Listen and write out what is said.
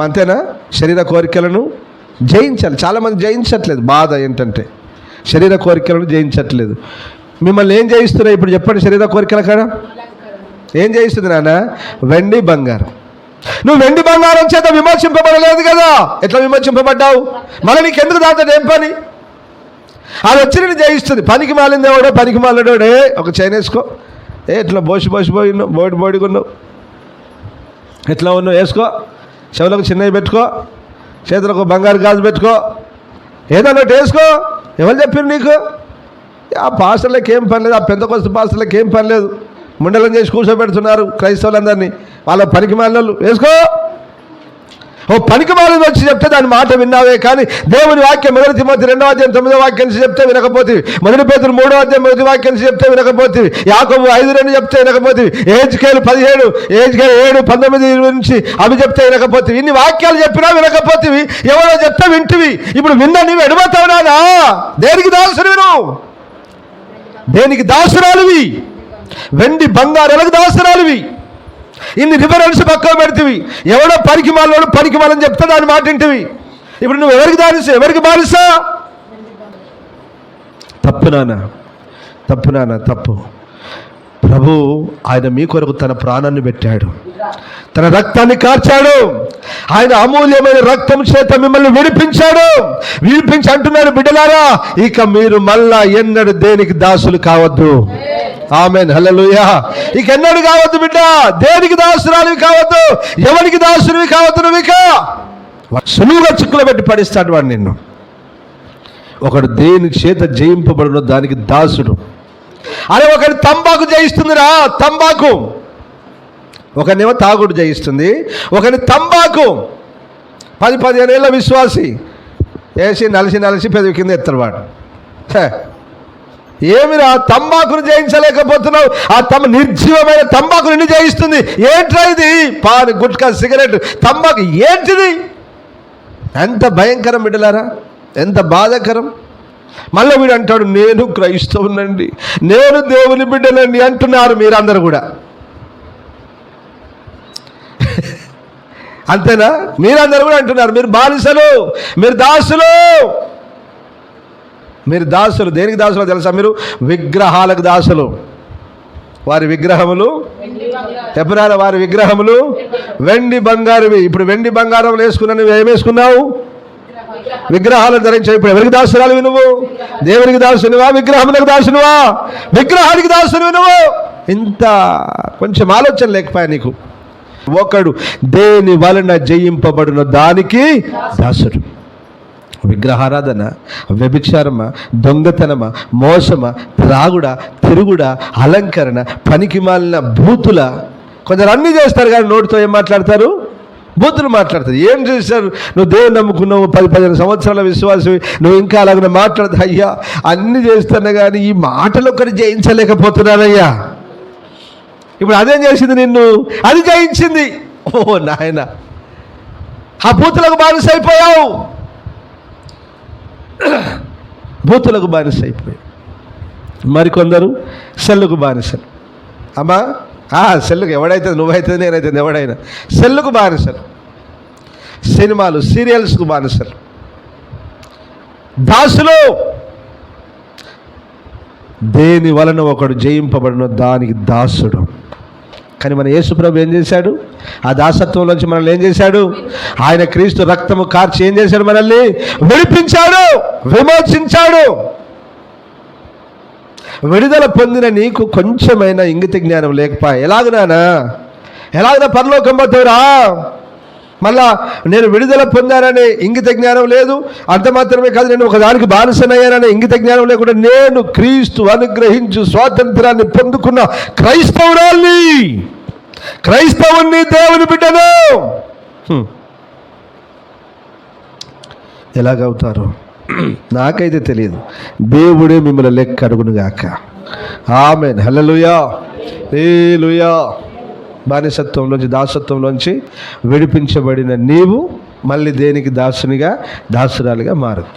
అంతేనా? శరీర కోరికలను జయించాలి. చాలామంది జయించట్లేదు. బాధ ఏంటంటే శరీర కోరికలను జయించట్లేదు. మిమ్మల్ని ఏం జయిస్తున్నాయి? ఇప్పుడు చెప్పండి శరీర కోరికల కాడ. ఏం చేయిస్తుంది నాన్న? వెండి బంగారం. నువ్వు వెండి బంగారం చేత విమర్శింపబడలేదు కదా? ఎట్లా విమర్శింపబడ్డావు? మళ్ళీ నీకు ఎందుకు దాంతో ఏం పని? అది వచ్చి నేను జయిస్తుంది. పనికి మాలింది ఎవడో పనికి మాలడోడే ఒక చైనేసుకో ఏ ఇట్లా బోసి పోయి ఉన్నావు బోడి బోడిగా ఉన్నావు. ఎట్లా ఉన్నావు? వేసుకో. చెవులకు చిన్నవి పెట్టుకో చేతులకు బంగారు గాజు పెట్టుకో ఏదన్నా ఒకటి వేసుకో. ఎవరు చెప్పారు నీకు? ఆ పాస్టర్లకు ఏం పని లేదు ఆ పెద్ద కొత్త పాస్టర్లకు ఏం పని లేదు. ముండలం చేసి కూర్చోబెడుతున్నారు క్రైస్తవులందరినీ. వాళ్ళ పనికి మాలినోళ్ళు వేసుకో. ఓ పనికి మాలిన వచ్చి చెప్తే దాని మాట విన్నావే కానీ దేవుని వాక్యం మొదటి తిమ్మతి రెండవ అధ్యాయం తొమ్మిదో వాక్యం చెప్తే వినకపోతే మొదటి పేతులు మూడో అధ్యాయం మొదటి వాక్యం చెప్తే వినకపోతే యాకము ఐదు రెండు చెప్తే వినకపోతే ఏజ్కేలు పదిహేడు ఏజ్కేలు ఏడు పంతొమ్మిది నుంచి అవి చెప్తే వినకపోతే ఇన్ని వాక్యాలు చెప్పినా వినకపోతే ఎవరో చెప్తే వింటివి. ఇప్పుడు విన్నా నీవు ఎడబోతావునా దేనికి దాసుడు నువ్వు? దేనికి దాసురాలివి? వెండి బంగారాలకు దాసురాలివి? ఇన్ని రిఫరెన్స్ పక్కన పెడితివి. ఎవడో పనికి మాలోడు పనికి మాలని చెప్తే దాని మాట ఇంటివి ఇప్పుడు నువ్వు ఎవరికి దానిసా ఎవరికి బానిసా తప్పు నాన్న. తప్పు నాన్న తప్పు. ప్రభు ఆయన మీ కొరకు తన ప్రాణాన్ని పెట్టాడు. తన రక్తాన్ని కార్చాడు. ఆయన అమూల్యమైన రక్తం చేత మిమ్మల్ని విడిపించాడు. విడిపించి అంటున్నాడు బిడ్డలారా ఇక మీరు మళ్ళా ఎన్నడు దేనికి దాసులు కావద్దు. ఆమెన్. హల్లెలూయా. ఇక ఎన్నడు కావద్దు బిడ్డ. దేనికి దాసురాలివి కావద్దు? ఎవరికి దాసునివి కావద్దు నువ్వు ఇక సులువుగా చిక్కులో పెట్టి పడిస్తాడు వాడు నిన్ను. ఒకడు దేని చేత జయింపబడిన దానికి దాసుడు. అరే ఒకటి తంబాకు జయిస్తుందిరా. తంబాకు. ఒకనేమో తాగుడు జయిస్తుంది. ఒకని తంబాకు. పది పదిహేను ఏళ్ళ విశ్వాసి. వేసి నలిసి నలిసి పెదవి కింద ఎత్తాడు వాడు. ఏమిరా తంబాకును జయించలేకపోతున్నావు? ఆ తమ నిర్జీవమైన తంబాకు నిన్ను జయిస్తుంది. ఏంట్రా ఇది? పాన్ గుట్కా సిగరెట్. తంబాకు ఏంటిది? ఎంత భయంకరం బిడ్డలారా? ఎంత బాధాకరం? మళ్ళీ వీడు అంటాడు నేను క్రైస్తవునండి. నేను దేవుని బిడ్డనండి అంటున్నారు మీరందరూ కూడా. అంతేనా? మీరందరూ కూడా అంటున్నారు మీరు బానిసలు మీరు దాసులు మీరు దాసులు దేనికి దాసులు తెలుసా మీరు? విగ్రహాలకు దాసులు. వారి విగ్రహములు? ఎప్పుడాల వారి విగ్రహములు? వెండి బంగారువి. ఇప్పుడు వెండి బంగారం వేసుకున్నా నువ్వు ఏం వేసుకున్నావు? ధరించావు ఇప్పుడు ఎవరికి దాసురాలు నువ్వు? దేవునికి దాసునివా? విగ్రహములకు దాసునువా? విగ్రహానికి దాసునివి నువ్వు? ఇంత కొంచెం ఆలోచన లేకపోయా నీకు? ఒకడు దేని వలన జయింపబడిన దానికి దాసుడు. విగ్రహారాధన వ్యభిచారమ దొంగతనమ మోసమ త్రాగుడ తిరుగుడ అలంకరణ పనికి మాలిన బూతుల కొందరు అన్నీ చేస్తారు కానీ నోటితో ఏం మాట్లాడతారు? బూతులు మాట్లాడతారు. ఏం చేశారు? నువ్వు దేవుని నమ్ముకున్నావు పది పదిహేను సంవత్సరాల విశ్వాసం నువ్వు ఇంకా అలాగనే మాట్లాడదు. అయ్యా అన్నీ చేస్తున్నా కానీ ఈ మాటలు ఒకటి జయించలేకపోతున్నానయ్యా ఇప్పుడు అదేం చేసింది నిన్ను? అది జయించింది. ఓ నాయన ఆ బూతులకు బానిస అయిపోయావు బూతులకు బానిస అయిపోయావు మరికొందరు సెల్లుకు బానిసలు. అమ్మా ఆ సెల్లుకు ఎవడైతే నువ్వైతే నేనైతే ఎవడైనా. సెల్లుకు బానిసలు. సినిమాలు సీరియల్స్కు బానిసలు. దాసులు! దేని వలన ఒకడు జయింపబడిన దానికి దాసుడు. కానీ మన యేసుప్రభు ఏం చేశాడు? ఆ దాసత్వంలోంచి మనల్ని ఏం చేశాడు? ఆయన క్రీస్తు రక్తము కార్చి ఏం చేశాడు మనల్ని? విడిపించాడు విమోచించాడు. విడుదల పొందిన నీకు కొంచెమైన ఇంగిత జ్ఞానం లేకపోయా ఎలాగనానా ఎలాగనా పరలోకం పోతావురా మళ్ళా నేను విడుదల పొందాననే ఇంగిత జ్ఞానం లేదు అంత మాత్రమే కాదు నేను ఒకదానికి బానిసనయ్యాననే ఇంగిత జ్ఞానం లేకుండా నేను క్రీస్తు అనుగ్రహించు స్వాతంత్రాన్ని పొందుకున్న క్రైస్తవురాల్ని. క్రైస్తవుని దేవుని బిడ్డను. ఎలాగవుతారు? నాకైతే తెలియదు దేవుడే మిమ్మల్ని లెక్క అడుగునుగాక ఆమె హలలుయా ఏలుయా బానిసత్వంలోంచి దాసత్వంలోంచి విడిపించబడిన నీవు మళ్ళీ దేనికి దాసునిగా దాసురాలుగా మారదు